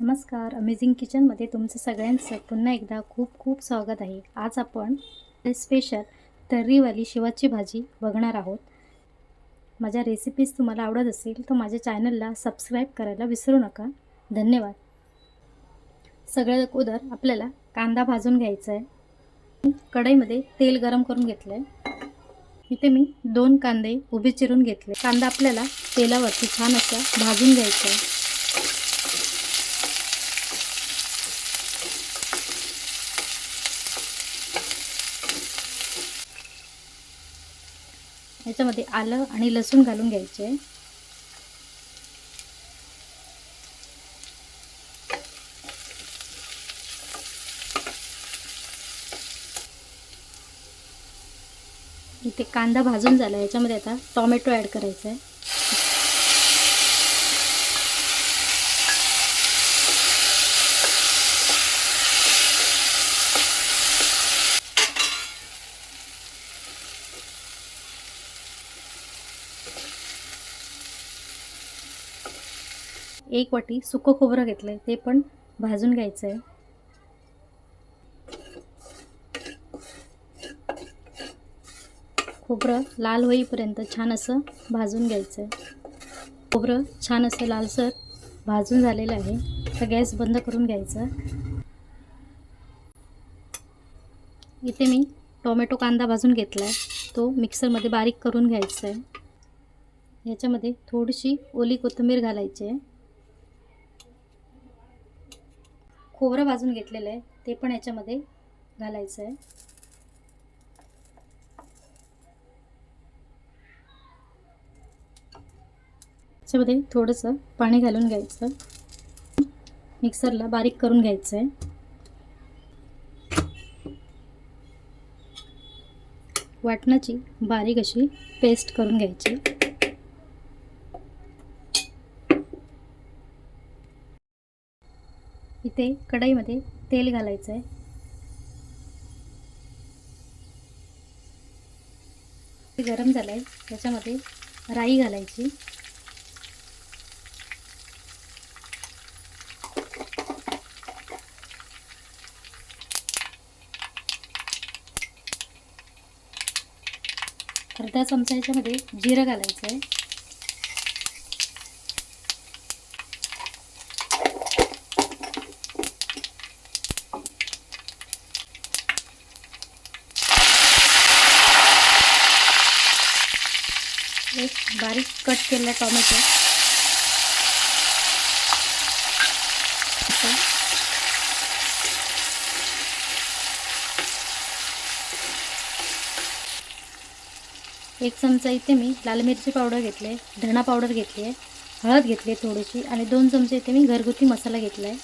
नमस्कार. अमेझिंग किचनमध्ये तुमचं सगळ्यांचं पुन्हा एकदा खूप खूप स्वागत आहे. आज आपण स्पेशल तर्रीवाली शिवाची भाजी बघणार आहोत. माझ्या रेसिपीज तुम्हाला आवडत असेल तर माझ्या चॅनलला सबस्क्राईब करायला विसरू नका. धन्यवाद. सगळ्यात अगोदर आपल्याला कांदा भाजून घ्यायचा आहे कढईमध्ये तेल गरम करून घेतलं आहे इथे मी दोन कांदे उभे चिरून घेतले. कांदा आपल्याला तेलावरती छान असा भाजून घ्यायचा आहे याच्यामध्ये आलं आणि लसूण घालून घ्यायचे. इथे कांदा भाजून झाला याच्यामध्ये आता टॉमॅटो ॲड करायचा आहे एक वाटी सुकं खोबरं घेतलं आहे ते पण भाजून घ्यायचं आहे खोबरं लाल होईपर्यंत छान असं भाजून घ्यायचं आहे खोबरं छान असं लालसर भाजून झालेलं आहे तर गॅस बंद करून घ्यायचं. इथे मी टोमॅटो कांदा भाजून घेतला आहे तो मिक्सरमध्ये बारीक करून घ्यायचा आहे याच्यामध्ये थोडीशी ओली कोथिंबीर घालायची आहे. खोबरं भाजून घेतलेलं आहे ते पण याच्यामध्ये घालायचं आहे. याच्यामध्ये थोडंसं पाणी घालून घ्यायचं. मिक्सरला बारीक करून घ्यायचं आहे. वाटणाची बारीक अशी पेस्ट करून घ्यायची. इथे कढईमध्ये तेल घालायचं आहे ते गरम झालं आहे त्याच्यामध्ये राई घालायची. अर्धा चमचा याच्यामध्ये जिरं घालायचं आहे एक बारीक कट केलेला टॉमॅटो. एक चमचा इथे मी लाल मिरची पावडर घेतली आहे धणा पावडर घेतली आहे हळद घेतली आहे थोडीशी आणि दोन चमचे इथे मी घरगुती मसाला घेतला आहे.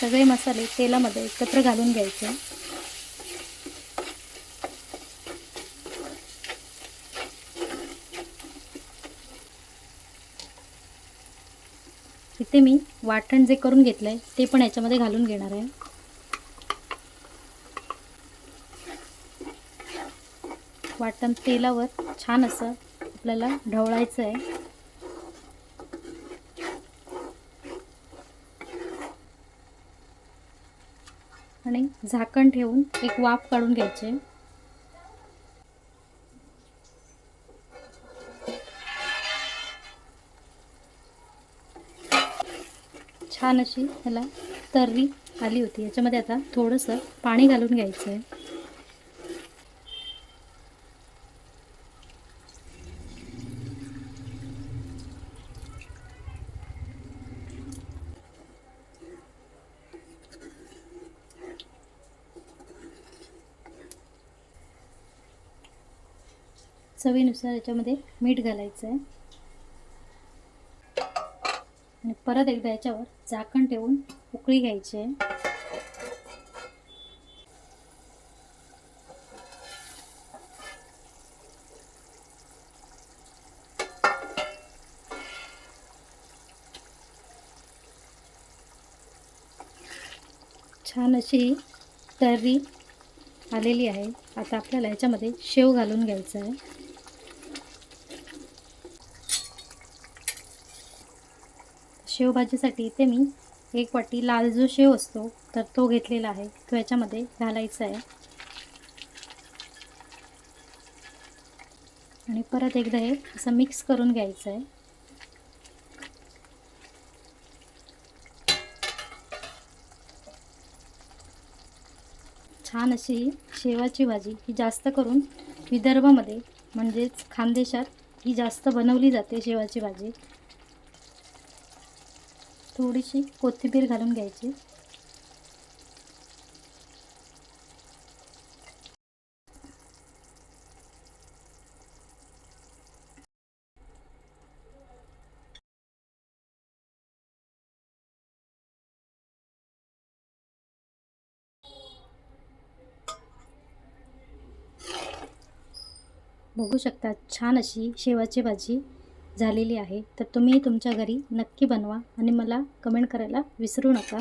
सगळे मसाले तेलामध्ये एकत्र घालून घ्यायचे. इथे मी वाटण जे करून घेतलं आहे ते पण याच्यामध्ये घालून घेणार आहे. वाटण तेलावर छान असं आपल्याला ढवळायचं आहे. आणि झाकण ठेवून एक वाफ काढून घ्यायचे. छान अशी ह्याला तर्री आली होती. याच्यामध्ये आता थोडंसं पाणी घालून घ्यायचं आहे चवीनुसार याच्यामध्ये मीठ घालायचं आहे आणि परत एकदा याच्यावर झाकण ठेवून उकळी घ्यायची. आहे छान अशी ही तर्री आलेली आहे. आता आपल्याला याच्यामध्ये शेव घालून घ्यायचं आहे. शेवभाजीसाठी इथे मी एक वाटी लाल जो शेव असतो तर तो घेतलेला आहे. तो याच्यामध्ये घालायचा आहे. आणि परत एकदा हे असं मिक्स करून घ्यायचं आहे. छान अशी ही शेवाची भाजी ही जास्त करून विदर्भामध्ये म्हणजेच खानदेशात ही जास्त बनवली जाते शेवाची भाजी. थोडीशी कोथिंबीर घालून घ्यायची. बघू शकता छान अशी शेवाची भाजी. झालेली आहे तर तुम्ही तुमच्या घरी नक्की बनवा आणि मला कमेंट करायला विसरू नका.